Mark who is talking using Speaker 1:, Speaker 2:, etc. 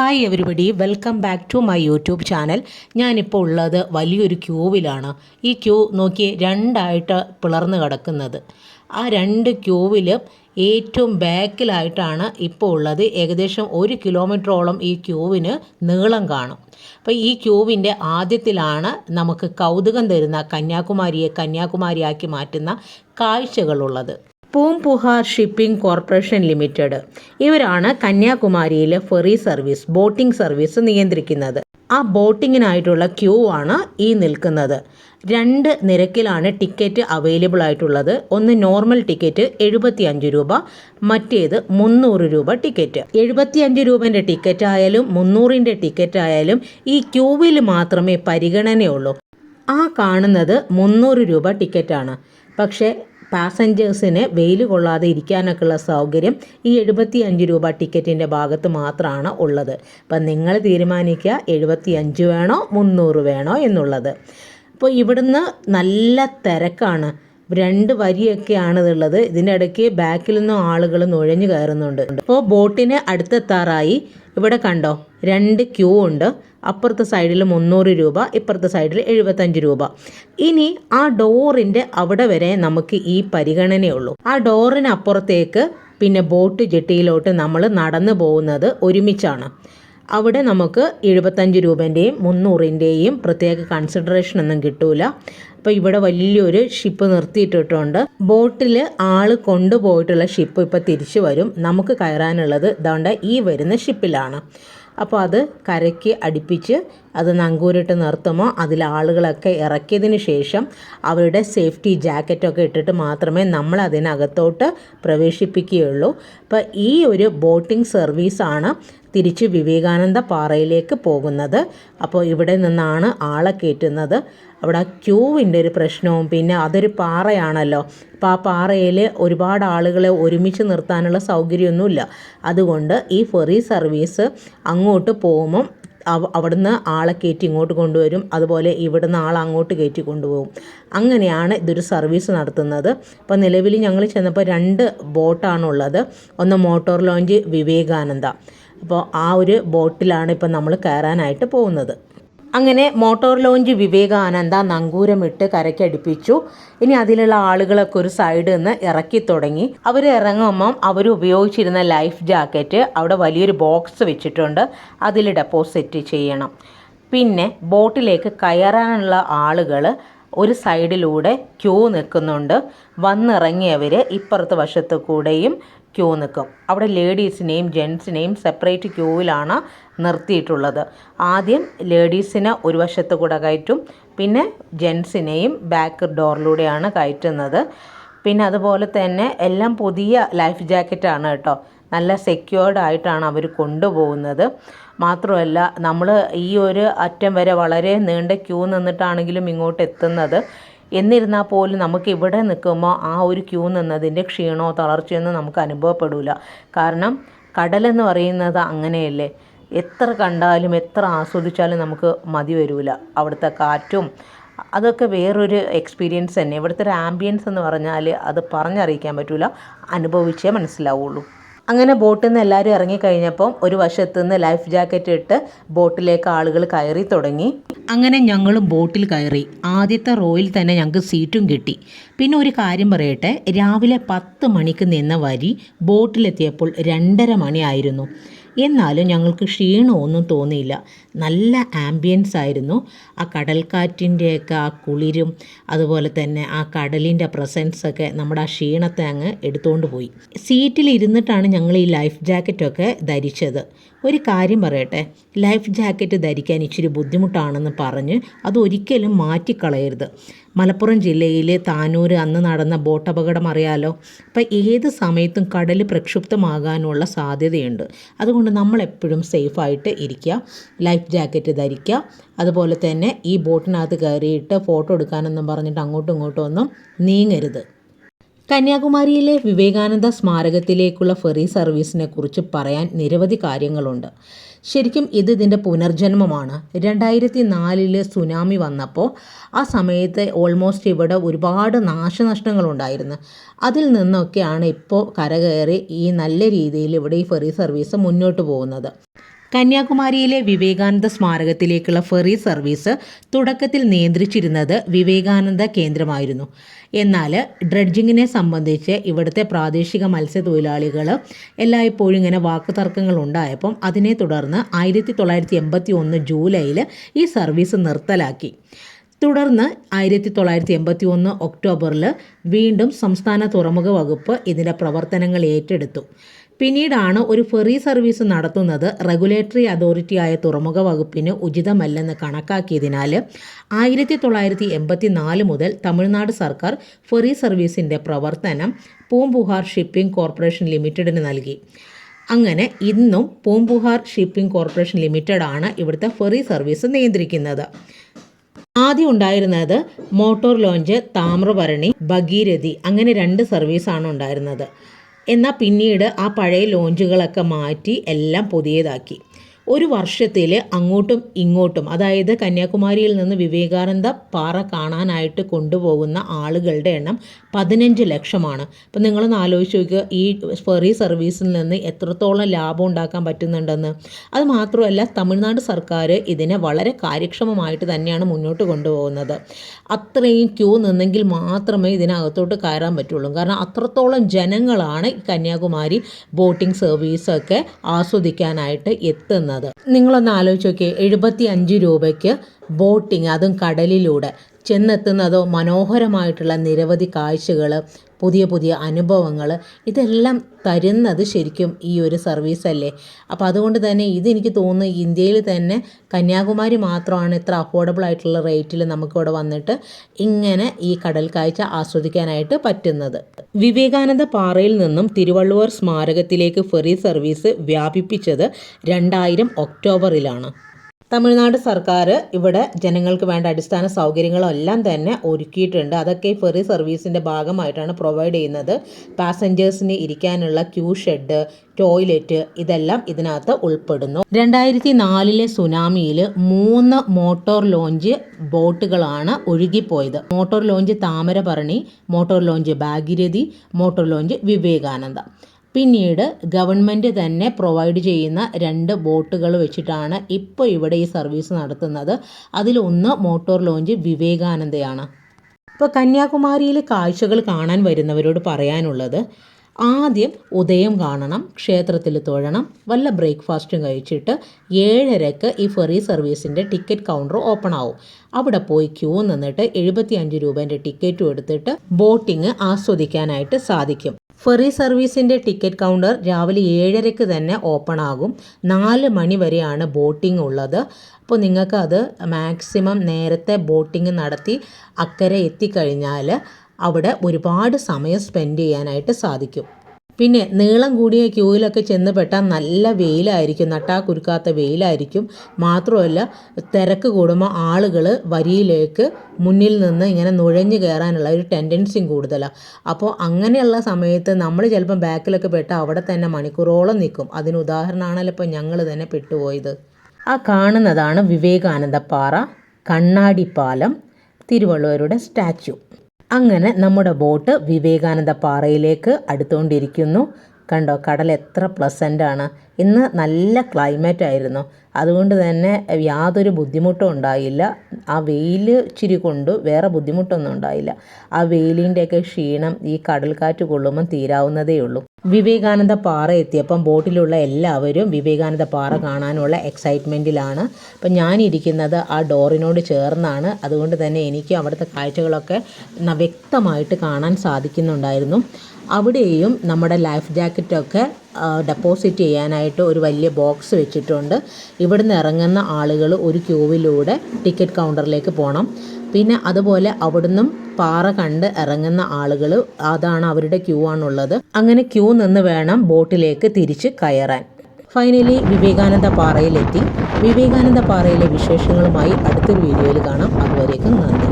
Speaker 1: Hi everybody welcome back to my YouTube channel ഞാനിപ്പോൾ ഉള്ളത് വലിയൊരു ക്യൂവിലാണ്. ഈ ക്യൂ നോക്കി രണ്ടായിട്ട് പിളർന്ന് കിടക്കുന്നത്. ആ രണ്ട് ക്യൂവിൽ ഏറ്റവും ബാക്കിലായിട്ടാണ് ഇപ്പോൾ ഉള്ളത്. ഏകദേശം ഒരു കിലോമീറ്ററോളം ഈ ക്യൂവിന് നീളം കാണും. അപ്പോൾ ഈ ക്യൂവിന്റെ ആദ്യത്തിലാണ് നമുക്ക് കൗതുകം തരുന്ന കന്യാകുമാരിയെ കന്യാകുമാരിയാക്കി മാറ്റുന്ന കാഴ്ചകളുള്ളത്. Poompuhar shipping corporation limited. ഇവരാണ് കന്യാകുമാരിയിലെ ഫെറി സർവീസ് ബോട്ടിംഗ് സർവീസ് നിയന്ത്രിക്കുന്നത്. ആ ബോട്ടിങ്ങിനായിട്ടുള്ള ക്യൂ ആണ് ഈ നിൽക്കുന്നത്. രണ്ട് നിരക്കിലാണ് ടിക്കറ്റ് അവൈലബിൾ ആയിട്ടുള്ളത്. ഒന്ന് നോർമൽ ടിക്കറ്റ് എഴുപത്തി അഞ്ച് രൂപ മറ്റേത് മുന്നൂറ് രൂപ ടിക്കറ്റ്. എഴുപത്തി അഞ്ച് രൂപന്റെ ടിക്കറ്റ് ആയാലും മുന്നൂറിന്റെ ടിക്കറ്റ് ആയാലും ഈ ക്യൂവിൽ മാത്രമേ പരിഗണനയുള്ളൂ. ആ കാണുന്നത് മുന്നൂറ് രൂപ ടിക്കറ്റാണ്. പക്ഷേ പാസഞ്ചേഴ്സിന് വെയിൽ കൊള്ളാതെ ഇരിക്കാനൊക്കെയുള്ള സൗകര്യം ഈ എഴുപത്തി അഞ്ച് രൂപ ടിക്കറ്റിന്റെ ഭാഗത്ത് മാത്രമാണ് ഉള്ളത്. അപ്പം നിങ്ങൾ തീരുമാനിക്കുക എഴുപത്തി അഞ്ച് വേണോ മുന്നൂറ് വേണോ എന്നുള്ളത്. അപ്പോൾ ഇവിടുന്ന് നല്ല തിരക്കാണ്. രണ്ട് വരിയൊക്കെയാണ് ഇതുള്ളത് ഇതിന്റെ ഇടയ്ക്ക് ബാക്കിൽ നിന്നും ആളുകൾ നുഴഞ്ഞു കയറുന്നുണ്ട്. അപ്പോൾ ബോട്ടിന് അടുത്തെത്താറായി. ഇവിടെ കണ്ടോ? രണ്ട് ക്യൂ ഉണ്ട്. അപ്പുറത്തെ സൈഡിൽ മുന്നൂറ് രൂപ ഇപ്പുറത്തെ സൈഡിൽ എഴുപത്തഞ്ച് രൂപ. ഇനി ആ ഡോറിന്റെ അവിടെ വരെ നമുക്ക് ഈ പരിഗണനയുള്ളൂ. ആ ഡോറിന് അപ്പുറത്തേക്ക് പിന്നെ ബോട്ട് ജെട്ടിയിലോട്ട് നമ്മൾ നടന്നു പോകുന്നത് ഒരുമിച്ചാണ്. അവിടെ നമുക്ക് എഴുപത്തഞ്ച് രൂപേന്റെയും മുന്നൂറിന്റെയും പ്രത്യേക കൺസിഡറേഷൻ ഒന്നും കിട്ടൂല. അപ്പോൾ ഇവിടെ വലിയൊരു ഷിപ്പ് നിർത്തിയിട്ടിട്ടുണ്ട്. ബോട്ടിൽ ആൾ കൊണ്ടുപോയിട്ടുള്ള ഷിപ്പ് ഇപ്പോൾ തിരിച്ചു വരും. നമുക്ക് കയറാനുള്ളത് ഇതുകൊണ്ട് ഈ വരുന്ന ഷിപ്പിലാണ് അപ്പോൾ അത് കരയ്ക്ക് അടുപ്പിച്ച് അത് നങ്കൂരിട്ട് നിർത്തുമോ? അതിൽ ആളുകളൊക്കെ ഇറക്കിയതിന് ശേഷം അവരുടെ സേഫ്റ്റി ജാക്കറ്റൊക്കെ ഇട്ടിട്ട് മാത്രമേ നമ്മൾ അതിനകത്തോട്ട് പ്രവേശിപ്പിക്കുകയുള്ളൂ. അപ്പോൾ ഈ ഒരു ബോട്ടിംഗ് സർവീസാണ് തിരിച്ച് വിവേകാനന്ദ പാറയിലേക്ക് പോകുന്നത്. അപ്പോൾ ഇവിടെ നിന്നാണ് ആളെ കയറ്റുന്നത്. അവിടെ ക്യൂവിന്റെ ഒരു പ്രശ്നവും പിന്നെ അതൊരു പാറയാണല്ലോ. അപ്പോൾ ആ പാറയിൽ ഒരുപാട് ആളുകളെ ഒരുമിച്ച് നിർത്താനുള്ള സൗകര്യമൊന്നുമില്ല. അതുകൊണ്ട് ഈ ഫെറി സർവീസ് അങ്ങോട്ട് പോകുമ്പം അവിടുന്ന് ആളെ കയറ്റി ഇങ്ങോട്ട് കൊണ്ടുവരും. അതുപോലെ ഇവിടുന്ന് ആളെ അങ്ങോട്ട് കയറ്റി കൊണ്ടുപോകും. അങ്ങനെയാണ് ഇതൊരു സർവീസ് നടത്തുന്നത്. അപ്പോൾ നിലവിൽ ഞങ്ങൾ ചെന്നപ്പോൾ രണ്ട് ബോട്ടാണുള്ളത്. ഒന്ന് മോട്ടോർ ലോഞ്ച് വിവേകാനന്ദ. അപ്പോൾ ആ ഒരു ബോട്ടിലാണ് ഇപ്പം നമ്മൾ കയറാനായിട്ട് പോകുന്നത്. അങ്ങനെ മോട്ടോർ ലോഞ്ച് വിവേകാനന്ദ നങ്കൂരമിട്ട് കരയ്ക്കടിപ്പിച്ചു. ഇനി അതിലുള്ള ആളുകളൊക്കെ ഒരു സൈഡിൽ നിന്ന് ഇറക്കി തുടങ്ങി. അവർ ഇറങ്ങുമ്പം അവർ ഉപയോഗിച്ചിരുന്ന ലൈഫ് ജാക്കറ്റ് അവിടെ വലിയൊരു ബോക്സ് വെച്ചിട്ടുണ്ട്. അതിൽ ഡെപ്പോസിറ്റ് ചെയ്യണം. പിന്നെ ബോട്ടിലേക്ക് കയറാനുള്ള ആളുകൾ ഒരു സൈഡിലൂടെ ക്യൂ നിൽക്കുന്നുണ്ട്. വന്നിറങ്ങിയവർ ഇപ്പുറത്തെ വശത്ത് കൂടെയും ക്യൂ നിൽക്കും. അവിടെ ലേഡീസിനെയും ജെൻസിനെയും സെപ്പറേറ്റ് ക്യൂവിലാണ് നിർത്തിയിട്ടുള്ളത്. ആദ്യം ലേഡീസിനെ ഒരു വശത്ത് കൂടെ കയറ്റും പിന്നെ ജെൻസിനെയും ബാക്ക് ഡോറിലൂടെയാണ് കയറ്റുന്നത്. പിന്നെ അതുപോലെ തന്നെ എല്ലാം പുതിയ ലൈഫ് ജാക്കറ്റാണ് കേട്ടോ. നല്ല സെക്യൂർഡ് ആയിട്ടാണ് അവർ കൊണ്ടുപോകുന്നത്. മാത്രമല്ല നമ്മൾ ഈ ഒരു അറ്റം വരെ വളരെ നീണ്ട ക്യൂ നിന്നിട്ടാണെങ്കിലും ഇങ്ങോട്ട് എത്തുന്നത്. എന്നിരുന്നാൽ പോലും നമുക്ക് ഇവിടെ നിൽക്കുമ്പോൾ ആ ഒരു ക്യൂ നിന്നതിന്റെ ക്ഷീണമോ തളർച്ചയൊന്നും നമുക്ക് അനുഭവപ്പെടില്ല കാരണം കടലെന്ന് പറയുന്നത് അങ്ങനെയല്ലേ? എത്ര കണ്ടാലും എത്ര ആസ്വദിച്ചാലും നമുക്ക് മതി വരില്ല അവിടുത്തെ കാറ്റും അതൊക്കെ വേറൊരു എക്സ്പീരിയൻസ് തന്നെ. ഇവിടുത്തെ ഒരു ആംബിയൻസ് എന്ന് പറഞ്ഞാൽ അത് പറഞ്ഞറിയിക്കാൻ പറ്റില്ല അനുഭവിച്ചേ മനസ്സിലാവുള്ളൂ. അങ്ങനെ ബോട്ടിൽ നിന്ന് എല്ലാവരും ഇറങ്ങിക്കഴിഞ്ഞപ്പം ഒരു വശത്തുനിന്ന് ലൈഫ് ജാക്കറ്റ് ഇട്ട് ബോട്ടിലേക്ക് ആളുകൾ കയറി തുടങ്ങി. അങ്ങനെ ഞങ്ങളും ബോട്ടിൽ കയറി. ആദ്യത്തെ റോയിൽ തന്നെ ഞങ്ങൾക്ക് സീറ്റും കിട്ടി. പിന്നെ ഒരു കാര്യം പറയട്ടെ രാവിലെ പത്ത് മണിക്ക് നിന്ന വരി ബോട്ടിലെത്തിയപ്പോൾ രണ്ടര മണിയായിരുന്നു. എന്നാലും ഞങ്ങൾക്ക് ക്ഷീണമൊന്നും തോന്നിയില്ല. നല്ല ആംബിയൻസ് ആയിരുന്നു. ആ കടൽക്കാറ്റിന്റെയൊക്കെ ആ കുളിരും അതുപോലെ തന്നെ ആ കടലിന്റെ പ്രസൻസൊക്കെ നമ്മുടെ ആ ക്ഷീണത്തെ അങ്ങ് എടുത്തുകൊണ്ട് പോയി. സീറ്റിൽ ഇരുന്നിട്ടാണ് ഞങ്ങൾ ഈ ലൈഫ് ജാക്കറ്റൊക്കെ ധരിച്ചത്. ഒരു കാര്യം പറയട്ടെ ലൈഫ് ജാക്കറ്റ് ധരിക്കാൻ ഇച്ചിരി ബുദ്ധിമുട്ടാണെന്ന് പറഞ്ഞ് അത് ഒരിക്കലും മാറ്റിക്കളയരുത്. മലപ്പുറം ജില്ലയിലെ താനൂർ അന്ന് നടന്ന ബോട്ട് അപകടം അറിയാലോ? അപ്പം ഏത് സമയത്തും കടൽ പ്രക്ഷുബ്ധമാകാനുള്ള സാധ്യതയുണ്ട്. അതുകൊണ്ട് നമ്മൾ നമ്മളെപ്പോഴും സേഫായിട്ട് ഇരിക്കുക ലൈഫ് ജാക്കറ്റ് ധരിക്കുക അതുപോലെ തന്നെ ഈ ബോട്ടിനകത്ത് കയറിയിട്ട് ഫോട്ടോ എടുക്കാനൊന്നും പറഞ്ഞിട്ട് അങ്ങോട്ടും ഇങ്ങോട്ടും ഒന്നും നീങ്ങരുത്. കന്യാകുമാരിയിലെ വിവേകാനന്ദ സ്മാരകത്തിലേക്കുള്ള ഫെറി സർവീസിനെ കുറിച്ച് പറയാൻ നിരവധി കാര്യങ്ങളുണ്ട്. ശരിക്കും ഇത് ഇതിന്റെ പുനർജന്മമാണ്. രണ്ടായിരത്തി നാലിൽ സുനാമി വന്നപ്പോൾ ആ സമയത്ത് ഓൾമോസ്റ്റ് ഇവിടെ ഒരുപാട് നാശനഷ്ടങ്ങളുണ്ടായിരുന്നു. അതിൽ നിന്നൊക്കെയാണ് ഇപ്പോൾ കരകയറി ഈ നല്ല രീതിയിൽ ഇവിടെ ഈ ഫെറി സർവീസ് മുന്നോട്ട് പോകുന്നത്. കന്യാകുമാരിയിലെ വിവേകാനന്ദ സ്മാരകത്തിലേക്കുള്ള ഫെറി സർവീസ് തുടക്കത്തിൽ നിയന്ത്രിച്ചിരുന്നത് വിവേകാനന്ദ കേന്ദ്രമായിരുന്നു. എന്നാൽ ഡ്രഡ്ജിങ്ങിനെ സംബന്ധിച്ച് ഇവിടുത്തെ പ്രാദേശിക മത്സ്യത്തൊഴിലാളികൾ എല്ലായ്പ്പോഴും ഇങ്ങനെ വാക്കുതർക്കങ്ങൾ ഉണ്ടായപ്പം അതിനെ തുടർന്ന് ആയിരത്തി തൊള്ളായിരത്തി എൺപത്തി ഒന്ന് ജൂലൈയിൽ ഈ സർവീസ് നിർത്തലാക്കി. തുടർന്ന് ആയിരത്തി തൊള്ളായിരത്തി എൺപത്തി ഒന്ന് ഒക്ടോബറിൽ വീണ്ടും സംസ്ഥാന തുറമുഖ വകുപ്പ് ഇതിന്റെ പ്രവർത്തനങ്ങൾ ഏറ്റെടുത്തു. പിന്നീടാണ് ഒരു ഫെറി സർവീസ് നടത്തുന്നത് റെഗുലേറ്ററി അതോറിറ്റി ആയ തുറമുഖ വകുപ്പിന് ഉചിതമല്ലെന്ന് കണക്കാക്കിയതിനാൽ ആയിരത്തി തൊള്ളായിരത്തി എൺപത്തി നാല് മുതൽ തമിഴ്നാട് സർക്കാർ ഫെറി സർവീസിന്റെ പ്രവർത്തനം പൂംബുഹാർ ഷിപ്പിംഗ് കോർപ്പറേഷൻ ലിമിറ്റഡിന് നൽകി. അങ്ങനെ ഇന്നും പൂംബുഹാർ ഷിപ്പിംഗ് കോർപ്പറേഷൻ ലിമിറ്റഡ് ആണ് ഇവിടുത്തെ ഫെറി സർവീസ് നിയന്ത്രിക്കുന്നത്. ആദ്യം ഉണ്ടായിരുന്നത് മോട്ടോർ ലോഞ്ച് താമ്രഭരണി ഭഗീരഥി അങ്ങനെ രണ്ട് സർവീസാണ് ഉണ്ടായിരുന്നത്. എന്നാൽ പിന്നീട് ആ പഴയ ലോഞ്ചുകളൊക്കെ മാറ്റി എല്ലാം പുതിയതാക്കി. ഒരു വർഷത്തിൽ അങ്ങോട്ടും ഇങ്ങോട്ടും അതായത് കന്യാകുമാരിയിൽ നിന്ന് വിവേകാനന്ദ പാറ കാണാനായിട്ട് കൊണ്ടുപോകുന്ന ആളുകളുടെ എണ്ണം പതിനഞ്ച് ലക്ഷമാണ്. അപ്പം നിങ്ങളൊന്ന് ആലോചിച്ച് നോക്കുക ഈ ഫെറി സർവീസിൽ നിന്ന് എത്രത്തോളം ലാഭം ഉണ്ടാക്കാൻ പറ്റുന്നുണ്ടെന്ന്. അത് മാത്രമല്ല തമിഴ്നാട് സർക്കാർ ഇതിനെ വളരെ കാര്യക്ഷമമായിട്ട് തന്നെയാണ് മുന്നോട്ട് കൊണ്ടുപോകുന്നത്. അത്രയും ക്യൂ നിന്നെങ്കിൽ മാത്രമേ ഇതിനകത്തോട്ട് കയറാൻ പറ്റുള്ളൂ. കാരണം അത്രത്തോളം ജനങ്ങളാണ് ഈ കന്യാകുമാരി ബോട്ടിംഗ് സർവീസൊക്കെ ആസ്വദിക്കാനായിട്ട് എത്തുന്നത്. നിങ്ങളൊന്ന് ആലോചിച്ച് നോക്കിയേ എഴുപത്തി അഞ്ച് രൂപയ്ക്ക് ബോട്ടിങ് അതും കടലിലൂടെ ചെന്നെത്തുന്നതോ മനോഹരമായിട്ടുള്ള നിരവധി കാഴ്ചകൾ പുതിയ പുതിയ അനുഭവങ്ങൾ ഇതെല്ലാം തരുന്നത് ശരിക്കും ഈ ഒരു സർവീസല്ലേ. അപ്പോൾ അതുകൊണ്ട് തന്നെ ഇതെനിക്ക് തോന്നുന്നു ഇന്ത്യയിൽ തന്നെ കന്യാകുമാരി മാത്രമാണ് ഇത്ര അഫോർഡബിൾ ആയിട്ടുള്ള റേറ്റിൽ നമുക്കിവിടെ വന്നിട്ട് ഇങ്ങനെ ഈ കടൽ കാഴ്ച ആസ്വദിക്കാനായിട്ട് പറ്റുന്നത്. വിവേകാനന്ദ പാറയിൽ നിന്നും തിരുവള്ളുവർ സ്മാരകത്തിലേക്ക് ഫെറി സർവീസ് വ്യാപിപ്പിച്ചത് രണ്ടായിരം ഒക്ടോബറിലാണ്. തമിഴ്നാട് സർക്കാർ ഇവിടെ ജനങ്ങൾക്ക് വേണ്ട അടിസ്ഥാന സൗകര്യങ്ങളെല്ലാം തന്നെ ഒരുക്കിയിട്ടുണ്ട്. അതൊക്കെ ഫെറി സർവീസിന്റെ ഭാഗമായിട്ടാണ് പ്രൊവൈഡ് ചെയ്യുന്നത്. പാസഞ്ചേഴ്സിന് ഇരിക്കാനുള്ള ക്യൂ ഷെഡ് ടോയ്ലറ്റ് ഇതെല്ലാം ഇതിനകത്ത് ഉൾപ്പെടുന്നു. രണ്ടായിരത്തി നാലിലെ സുനാമിയിൽ മൂന്ന് മോട്ടോർ ലോഞ്ച് ബോട്ടുകളാണ് ഒഴുകിപ്പോയത്. Motor launch Thamirabarani motor launch Bhagirathi motor launch Vivekananda. പിന്നീട് ഗവൺമെന്റ് തന്നെ പ്രൊവൈഡ് ചെയ്യുന്ന രണ്ട് ബോട്ടുകൾ വെച്ചിട്ടാണ് ഇപ്പോൾ ഇവിടെ ഈ സർവീസ് നടത്തുന്നത്. അതിലൊന്ന് മോട്ടോർ ലോഞ്ച് വിവേകാനന്ദയാണ്. ഇപ്പോൾ കന്യാകുമാരിയിൽ കാഴ്ചകൾ കാണാൻ വരുന്നവരോട് പറയാനുള്ളത് ആദ്യം ഉദയം കാണണം ക്ഷേത്രത്തിൽ തൊഴണം വല്ല ബ്രേക്ക്ഫാസ്റ്റും കഴിച്ചിട്ട് ഏഴരക്ക് ഈ ഫെറി സർവീസിന്റെ ടിക്കറ്റ് കൗണ്ടർ ഓപ്പൺ ആവും. അവിടെ പോയി ക്യൂ നിന്നിട്ട് എഴുപത്തി അഞ്ച് രൂപേന്റെ ടിക്കറ്റും എടുത്തിട്ട് ബോട്ടിങ് ആസ്വദിക്കാനായിട്ട് സാധിക്കും. ഫെറി സർവീസിന്റെ ടിക്കറ്റ് കൗണ്ടർ രാവിലെ ഏഴരയ്ക്ക് തന്നെ ഓപ്പൺ ആകും നാല് മണി വരെയാണ് ബോട്ടിംഗ് ഉള്ളത്. അപ്പോൾ നിങ്ങൾക്ക് അത് മാക്സിമം നേരത്തെ ബോട്ടിംഗ് നടത്തി അക്കരെ എത്തിക്കഴിഞ്ഞാൽ അവിടെ ഒരുപാട് സമയം സ്പെൻഡ് ചെയ്യാനായിട്ട് സാധിക്കും. പിന്നെ നീളം കൂടിയ ക്യൂവിലൊക്കെ ചെന്ന് പെട്ടാൽ നല്ല വെയിലായിരിക്കും. നട്ടാ കുരുക്കാത്ത വെയിലായിരിക്കും. മാത്രമല്ല തിരക്ക് കൂടുമ്പോൾ ആളുകൾ വരിയിലേക്ക് മുന്നിൽ നിന്ന് ഇങ്ങനെ നുഴഞ്ഞു കയറാനുള്ള ഒരു ടെൻഡൻസിയും കൂടുതലാണ് അപ്പോൾ അങ്ങനെയുള്ള സമയത്ത് നമ്മൾ ചിലപ്പം ബാക്കിലൊക്കെ പെട്ടാൽ അവിടെ തന്നെ മണിക്കൂറോളം നിൽക്കും. അതിന് ഉദാഹരണമാണല്ലോ ഇപ്പോൾ ഞങ്ങൾ തന്നെ പെട്ടുപോയത്. ആ കാണുന്നതാണ് വിവേകാനന്ദ പാറ കണ്ണാടി പാലം തിരുവള്ളുവരുടെ സ്റ്റാച്യു അങ്ങനെ നമ്മുടെ ബോട്ട് വിവേകാനന്ദ പാറയിലേക്ക് അടുത്തുകൊണ്ടിരിക്കുന്നു കണ്ടോ കടൽ എത്ര പ്ലസന്റ് ആണ്. ഇന്ന് നല്ല ക്ലൈമറ്റ് ആയിരുന്നു. അതുകൊണ്ട് തന്നെ യാതൊരു ബുദ്ധിമുട്ടും ഉണ്ടായില്ല. ആ വെയിൽ ഇച്ചിരി കൊണ്ട് വേറെ ബുദ്ധിമുട്ടൊന്നും ഉണ്ടായില്ല. ആ വെയിലിന്റെയൊക്കെ ക്ഷീണം ഈ കടൽക്കാറ്റ് കൊള്ളുമ്പം തീരാവുന്നതേ ഉള്ളൂ. വിവേകാനന്ദ പാറ എത്തിയപ്പം ബോട്ടിലുള്ള എല്ലാവരും വിവേകാനന്ദ പാറ കാണാനുള്ള എക്സൈറ്റ്മെന്റിലാണ് അപ്പം ഞാനിരിക്കുന്നത് ആ ഡോറിനോട് ചേർന്നാണ്. അതുകൊണ്ട് തന്നെ എനിക്ക് അവിടുത്തെ കാഴ്ചകളൊക്കെ വ്യക്തമായിട്ട് കാണാൻ സാധിക്കുന്നുണ്ടായിരുന്നു. അവിടെയും നമ്മുടെ ലൈഫ് ജാക്കറ്റൊക്കെ ഡെപ്പോസിറ്റ് ചെയ്യാനായിട്ട് ഒരു വലിയ ബോക്സ് വെച്ചിട്ടുണ്ട്. ഇവിടുന്ന് ഇറങ്ങുന്ന ആളുകൾ ഒരു ക്യൂവിലൂടെ ടിക്കറ്റ് കൗണ്ടറിലേക്ക് പോകണം പിന്നെ അതുപോലെ അവിടുന്നും പാറ കണ്ട് ഇറങ്ങുന്ന ആളുകൾ അതാണ് അവരുടെ ക്യൂ ആണുള്ളത്. അങ്ങനെ ക്യൂ നിന്ന് വേണം ബോട്ടിലേക്ക് തിരിച്ച് കയറാൻ. ഫൈനലി വിവേകാനന്ദ പാറയിലെത്തി. വിവേകാനന്ദ പാറയിലെ വിശേഷങ്ങളുമായി അടുത്തൊരു വീഡിയോയിൽ കാണാം. അതുവരേക്കും നന്ദി.